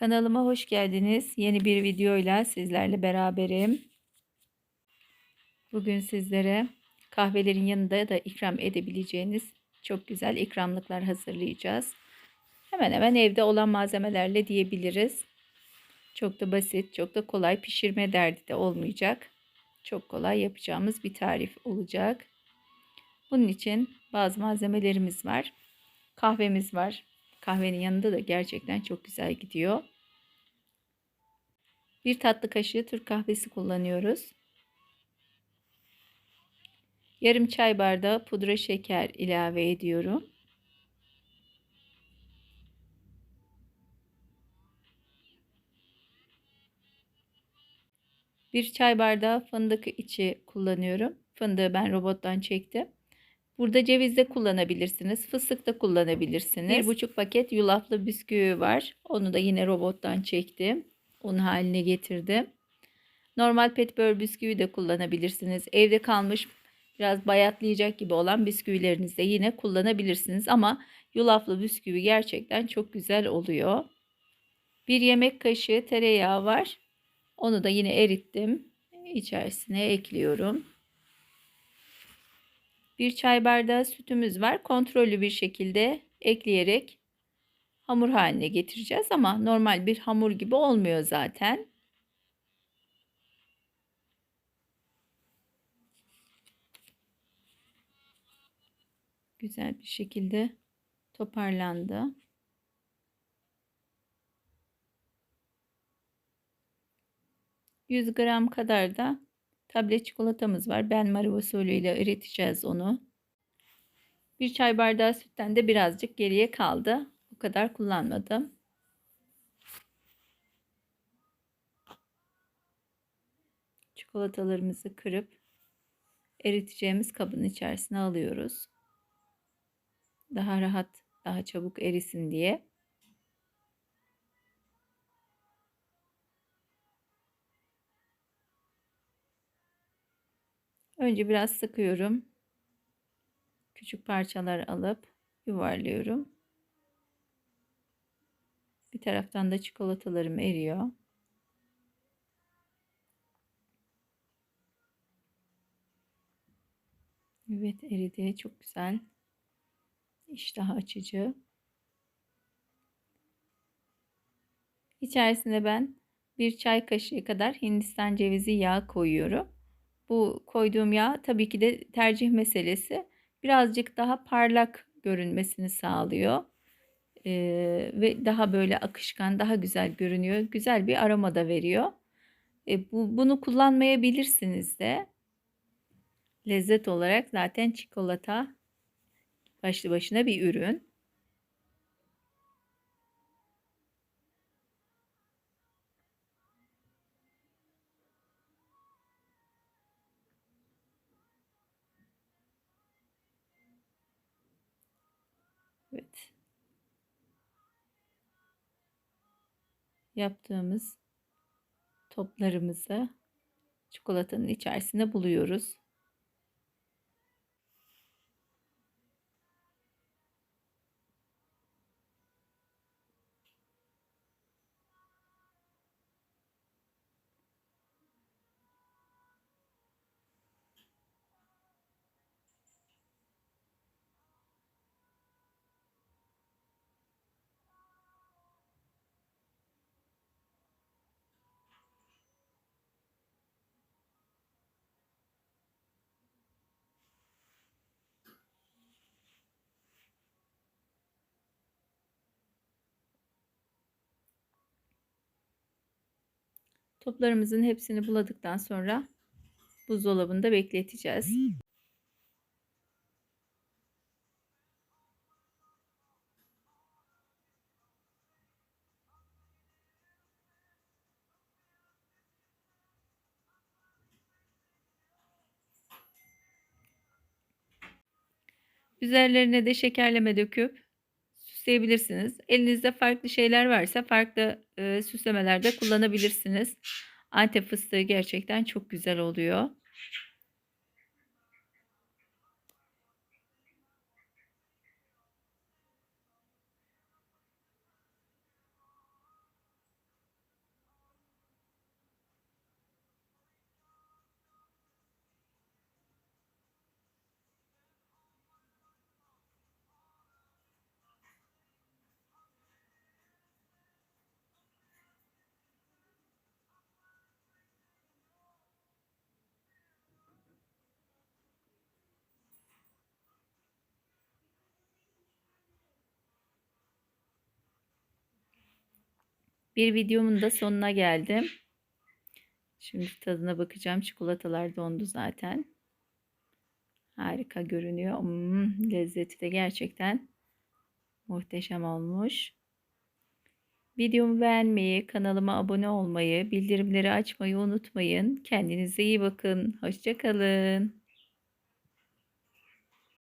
Kanalıma hoş geldiniz. Yeni bir videoyla sizlerle beraberim. Bugün sizlere kahvelerin yanında da ikram edebileceğiniz çok güzel ikramlıklar hazırlayacağız. Hemen hemen evde olan malzemelerle diyebiliriz. Çok da basit, çok da kolay pişirme derdi de olmayacak. Çok kolay yapacağımız bir tarif olacak. Bunun için bazı malzemelerimiz var. Kahvemiz var. Kahvenin yanında da gerçekten çok güzel gidiyor. Bir tatlı kaşığı Türk kahvesi kullanıyoruz. Yarım çay bardağı pudra şeker ilave ediyorum. Bir çay bardağı fındık içi kullanıyorum. Fındığı ben robottan çektim. Burada ceviz de kullanabilirsiniz. Fıstık da kullanabilirsiniz. Bir buçuk paket yulaflı bisküvi var. Onu da yine robottan çektim. Un haline getirdim. Normal petibör bisküvi de kullanabilirsiniz. Evde kalmış biraz bayatlayacak gibi olan bisküvilerinizi de yine kullanabilirsiniz. Ama yulaflı bisküvi gerçekten çok güzel oluyor. Bir yemek kaşığı tereyağı var. Onu da yine erittim. İçerisine ekliyorum. Bir çay bardağı sütümüz var. Kontrollü bir şekilde ekleyerek hamur haline getireceğiz ama normal bir hamur gibi olmuyor zaten. Güzel bir şekilde toparlandı. Yüz gram kadar da tablet çikolatamız var. Ben Marie usulü ile eriteceğiz onu. Bir çay bardağı sütten de birazcık geriye kaldı. Kadar kullanmadım. Çikolatalarımızı kırıp eriteceğimiz kabın içerisine alıyoruz. Daha rahat, daha çabuk erisin diye. Önce biraz sıkıyorum. Küçük parçalar alıp yuvarlıyorum. Bir taraftan da çikolatalarım eriyor. Evet eridi. Çok güzel. İştah açıcı. İçerisine ben bir çay kaşığı kadar Hindistan cevizi yağı koyuyorum. Bu koyduğum yağ tabii ki de tercih meselesi. Birazcık daha parlak görünmesini sağlıyor. Ee, ve daha böyle akışkan, daha güzel görünüyor. Güzel bir aroma da veriyor. E, bu, bunu kullanmayabilirsiniz de. Lezzet olarak zaten çikolata başlı başına bir ürün. Evet. Yaptığımız toplarımızı çikolatanın içerisine buluyoruz. Toplarımızın hepsini buladıktan sonra buzdolabında bekleteceğiz. Üzerlerine de şekerleme döküp süsleyebilirsiniz. Elinizde farklı şeyler varsa farklı e, süslemelerde kullanabilirsiniz. Antep fıstığı gerçekten çok güzel oluyor. Bir videomun da sonuna geldim. Şimdi tadına bakacağım. Çikolatalar dondu zaten. Harika görünüyor. Hmm, lezzeti de gerçekten muhteşem olmuş. Videomu beğenmeyi, kanalıma abone olmayı, bildirimleri açmayı unutmayın. Kendinize iyi bakın. Hoşçakalın.